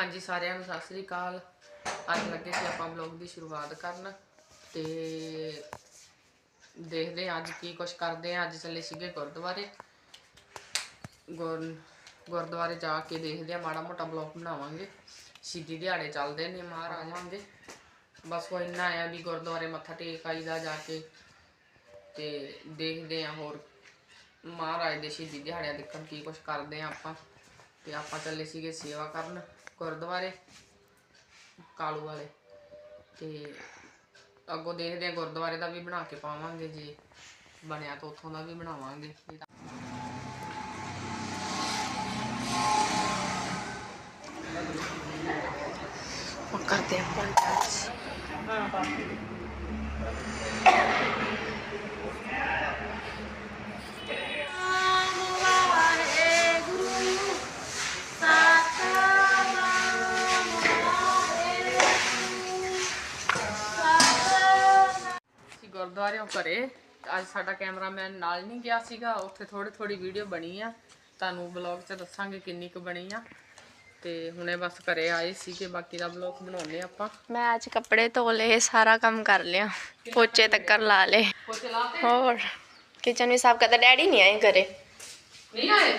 ਹਾਂਜੀ, ਸਾਰਿਆਂ ਨੂੰ ਸਤਿ ਸ੍ਰੀ ਅਕਾਲ। ਅੱਜ ਲੱਗੇ ਸੀ ਆਪਾਂ ਬਲੌਗ ਦੀ ਸ਼ੁਰੂਆਤ ਕਰਨ ਤੇ ਦੇਖਦੇ ਹਾਂ ਅੱਜ ਕੀ ਕੁਛ ਕਰਦੇ ਆ ਅੱਜ ਚੱਲੇ ਸੀਗੇ ਗੁਰਦੁਆਰੇ। ਗੁਰ- ਗੁਰਦੁਆਰੇ ਜਾ ਕੇ ਦੇਖਦੇ ਆ ਮਾੜਾ ਮੋਟਾ ਬਲੌਗ ਬਣਾਵਾਂਗੇ। ਸ਼ਹੀਦੀ ਦਿਹਾੜੇ ਚੱਲਦੇ ਨੇ ਮਹਾਰਾਜ ਆਵਾਂਗੇ। ਬਸ ਉਹ ਇੰਨਾ ਆ ਵੀ ਗੁਰਦੁਆਰੇ ਮੱਥਾ ਟੇਕ ਆਈਦਾ ਜਾ ਕੇ ਤੇ ਦੇਖਦੇ ਆ ਹੋਰ। ਮਹਾਰਾਜ ਦੇ ਸ਼ਹੀਦੀ ਦਿਹਾੜਿਆਂ ਦੇਖਣ ਕੀ ਕੁਛ ਕਰਦੇ ਆ ਆਪਾਂ। ਤੇ ਆਪਾਂ ਚੱਲੇ ਸੀਗੇ ਸੇਵਾ ਕਰਨ। ਗੁਰਦੁਆਰੇ ਕਾਲੂ ਵਾਲੇ। ਤੇ ਅੱਗੋਂ ਦੇਖਦੇ ਆ ਗੁਰਦੁਆਰੇ ਦਾ ਵੀ ਬਣਾ ਕੇ ਪਾਵਾਂਗੇ ਜੇ ਬਣਿਆ ਤਾਂ ਉੱਥੋਂ ਦਾ ਵੀ ਬਣਾਵਾਂਗੇ। ਉਹ ਕਰਦੇ ਆਪਾਂ। ਡਾਂਸ ਗੁਰਦੁਆਰਿਓਂ ਘਰੇ। ਅੱਜ ਸਾਡਾ ਕੈਮਰਾਮੈਨ ਨਾਲ ਨਹੀਂ ਗਿਆ ਸੀਗਾ। ਉੱਥੇ ਥੋੜੀ ਥੋੜੀ ਵੀਡੀਓ ਬਣੀ ਆ। ਤੁਹਾਨੂੰ ਬਲੌਗ 'ਚ ਦੱਸਾਂਗੇ ਕਿੰਨੀ ਕੁ ਬਣੀ ਆ। ਤੇ ਹੁਣੇ ਬਸ ਘਰੇ ਆਏ ਸੀ ਕਿ ਬਾਕੀ ਦਾ ਬਲੌਗ ਬਣਾਉਣੇ ਆਪਾਂ। ਮੈਂ ਅੱਜ ਕੱਪੜੇ ਧੋ ਲਏ ਸਾਰਾ ਕੰਮ ਕਰ ਲਿਆ। ਪੋਚੇ ਤੱਕ ਲਾ ਲਏ। ਹੋਰ ਕਿਚਨ ਵੀ ਸਾਫ਼ ਕਰਤਾ। ਡੈਡੀ ਨਹੀਂ ਆਏ ਘਰੇ। ਨਹੀਂ ਆਏ?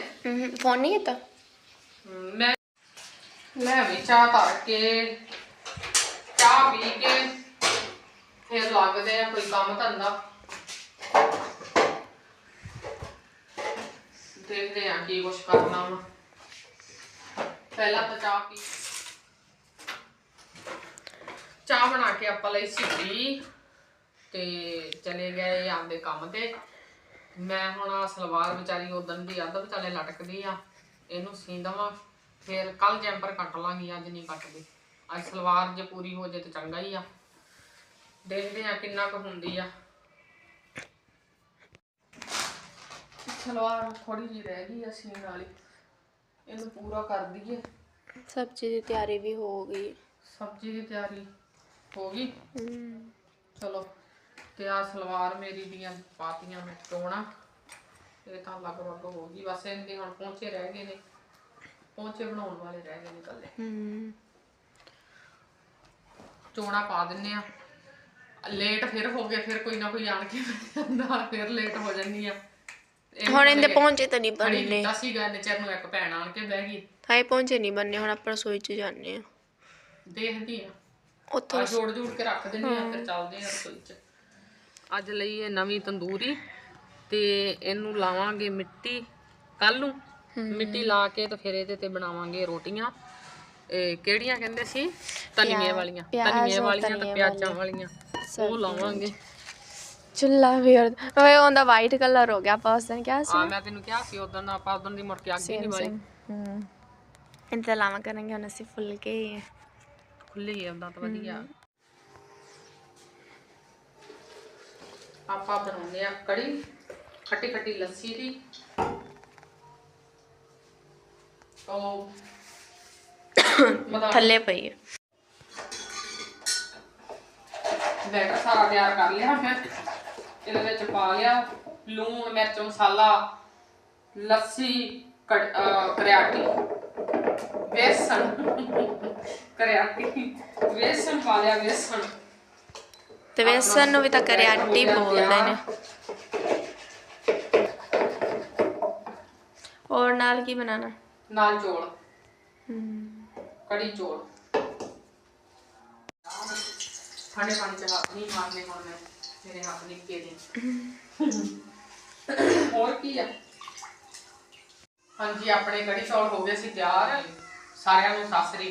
ਫੋਨ ਨਹੀਂ ਕੀਤਾ? ਮੈਂ ਲੈ ਵੀ ਚਾਹ ਧਰ ਕੇ ਚਾਹ ਪੀ ਕੇ ਫਿਰ ਲੱਗਦੇ ਆ ਕੋਈ ਕੰਮ ਧੰਦਾ। ਦੇਖਦੇ ਆ ਕੀ ਕੁਛ ਕਰਨਾ ਵਾ। ਪਹਿਲਾਂ ਤਾਂ ਚਾਹ ਪੀ। ਚਾਹ ਬਣਾ ਕੇ ਆਪਾਂ ਲਈ ਸੀ ਤੇ ਚਲੇ ਗਏ ਆਪਦੇ ਕੰਮ ਤੇ। ਮੈਂ ਹੁਣ ਆਹ ਸਲਵਾਰ ਵਿਚਾਰੀ ਉਦਣ ਦੀ ਅੱਧ ਵਿਚਾਲੇ ਲਟਕਦੀ ਆ, ਇਹਨੂੰ ਸੀਂ ਦੇਵਾਂ। ਫਿਰ ਕੱਲ ਜੈਂਪਰ ਕੱਟ ਲਾਂਗੀ, ਅੱਜ ਨਹੀਂ ਕੱਟਦੀ। ਅੱਜ ਸਲਵਾਰ ਜੇ ਪੂਰੀ ਹੋ ਜੇ ਤਾਂ ਚੰਗਾ ਹੀ ਆ। ਦੇਖਦੇ ਆ ਕਿੰਨਾ ਕੁ ਹੁੰਦੀ ਆ। ਸਲਵਾਰ ਥੋੜੀ ਜਿਹੀ ਰਹਿ ਗਈ ਆ ਸੀਨ ਵਾਲੀ। ਇਹਨੂੰ ਪੂਰਾ ਕਰ ਦਈਏ। ਸਬਜ਼ੀ ਦੀ ਤਿਆਰੀ ਵੀ ਹੋ ਗਈ। ਸਬਜ਼ੀ ਦੀ ਤਿਆਰੀ ਹੋ ਗਈ? ਹਮ, ਚਲੋ ਤੇ ਆ ਸਲਵਾਰ ਮੇਰੀ ਦੀਆਂ ਪਾਤੀਆਂ ਮੈਂ ਟੋਣਾ। ਇਹ ਤਾਂ ਲਗਭਗ ਹੋ ਗਈ। ਬਸ ਇਹਦੇ ਹੁਣ ਪਹੁੰਚੇ ਰਹਿ ਗਏ ਨੇ। ਪਹੁੰਚੇ ਬਣਾਉਣ ਵਾਲੇ ਰਹਿ ਗਏ ਨੇ ਕੱਲੇ ਹਮ, ਚੋਣਾ ਪਾ ਦਿੰਨੇ ਆ। ਲੇਟ ਫਿਰ ਹੋ ਗਏ ਫਿਰ ਕੋਈ ਨਾ ਕੋਈ ਆਣ ਕੇ ਜਾਂਦਾ ਫਿਰ ਲੇਟ ਹੋ ਜਾਂਦੀ ਆ। ਹੁਣ ਇਹਦੇ ਪਹੁੰਚੇ ਤਾਂ ਨਹੀਂ ਖੜੀ ਬਣਨੇ। ਕੀਤਾ ਸੀਗਾ ਨਚਰ ਨੂੰ ਇੱਕ ਭੈਣ ਆਣ ਕੇ ਬਹਿ ਗਈ। ਹਾਏ ਪਹੁੰਚੇ ਨਹੀਂ ਬਣਨੇ ਹੁਣ ਆਪਾਂ ਰਸੋਈ 'ਚ ਜਾਂਦੇ ਆ ਦੇਖਦੀ ਆ। ਉੱਥੋਂ ਜੋੜ ਜੋੜ ਕੇ ਰੱਖ ਦਿੰਦੇ ਆ ਫਿਰ ਚੱਲਦੇ ਆ ਰਸੋਈ ਚ। ਅੱਜ ਲਈ ਇਹ ਨਵੀਂ ਤੰਦੂਰੀ ਤੇ ਇਹਨੂੰ ਲਾਵਾਂਗੇ ਮਿੱਟੀ ਕੱਲ ਨੂੰ ਮਿੱਟੀ ਲਾ ਕੇ ਤੇ ਫਿਰ ਇਹਦੇ ਤੇ ਬਣਾਵਾਂਗੇ ਰੋਟੀਆਂ। ਇਹ ਕਿਹੜੀਆਂ ਕਹਿੰਦੇ ਸੀ? ਤਨੀਏ ਵਾਲੀਆਂ। ਔਰ ਵਾਲੀਆਂ ਤੇ ਪਿਆਜ਼ਾਂ ਵਾਲੀਆਂ। ਉਹ ਲਾਵਾਂਗੇ। ਚੁੱਲਾ ਵੀ ਓਏ ਉਹਦਾ ਵਾਈਟ ਕਲਰ ਹੋ ਗਿਆ ਆਪਾਂ ਉਸ ਦਿਨ ਕਿਹਾ ਸੀ ਆ ਮੈਂ ਤੈਨੂੰ ਕਿਹਾ ਸੀ ਉਦੋਂ ਆਪਾਂ ਉਦੋਂ ਦੀ ਮੁੜ ਕੇ ਅੱਗੇ ਨਹੀਂ ਵਾਲੀ ਹਮ ਇੰਤਜ਼ਾਮ ਲਾਵਾਂ ਕਰਾਂਗੇ ਹੁਣ ਅਸੀਂ ਫੁੱਲ ਕੇ ਖੁੱਲੀ ਹੈ ਉਦਾਂ ਤਾਂ ਵਧੀਆ। ਆਪਾਂ ਬਣਾਉਂਦੇ ਆ ਕੜੀ ਖੱਟੀ ਖੱਟੀ ਲੱਸੀ ਦੀ। ਮਤਲਬ ਥੱਲੇ ਪਈ ਹੈ। ਬੈਟਰ ਸਾਰਾ ਤਿਆਰ ਕਰ ਲਿਆ ਮੈਂ। ਇਹਦੇ ਵਿੱਚ ਪਾ ਲਿਆ ਲੂਣ ਮਿਰਚ ਮਸਾਲਾ ਲੱਸੀ ਕਰਿਆਟੀ। ਵੇਸਣ। ਕਰਿਆਟੀ। ਵੇਸਣ ਪਾ ਲਿਆ ਵੇਸਣ। ਤੇ ਵੇਸਣ ਨੂੰ ਵੀ ਤਾਂ ਕਰਿਆਟੀ ਬੋਲਦੇ ਨੇ। ਔਰ ਨਾਲ ਕੀ ਬਣਾਣਾ ਨਾਲ ਚੋਲ। ਕੜੀ ਚੋਲ। ਠੰਡੇ ਪਾਣੀ ਚ ਹੱਥ ਨਹੀਂ ਮਾਰਨੇ ਹੁਣ ਮੈਂ, ਮੇਰੇ ਹੱਥ ਨਿੱਕੇ ਨੇ। ਹੋਰ ਕੀ ਆ? ਹਾਂਜੀ, ਆਪਣੇ ਕੜੀ ਚੌਲ ਹੋ ਗਏ ਸੀ ਤਿਆਰ। ਸਾਰਿਆਂ ਨੂੰ ਸਤਿ ਸ੍ਰੀ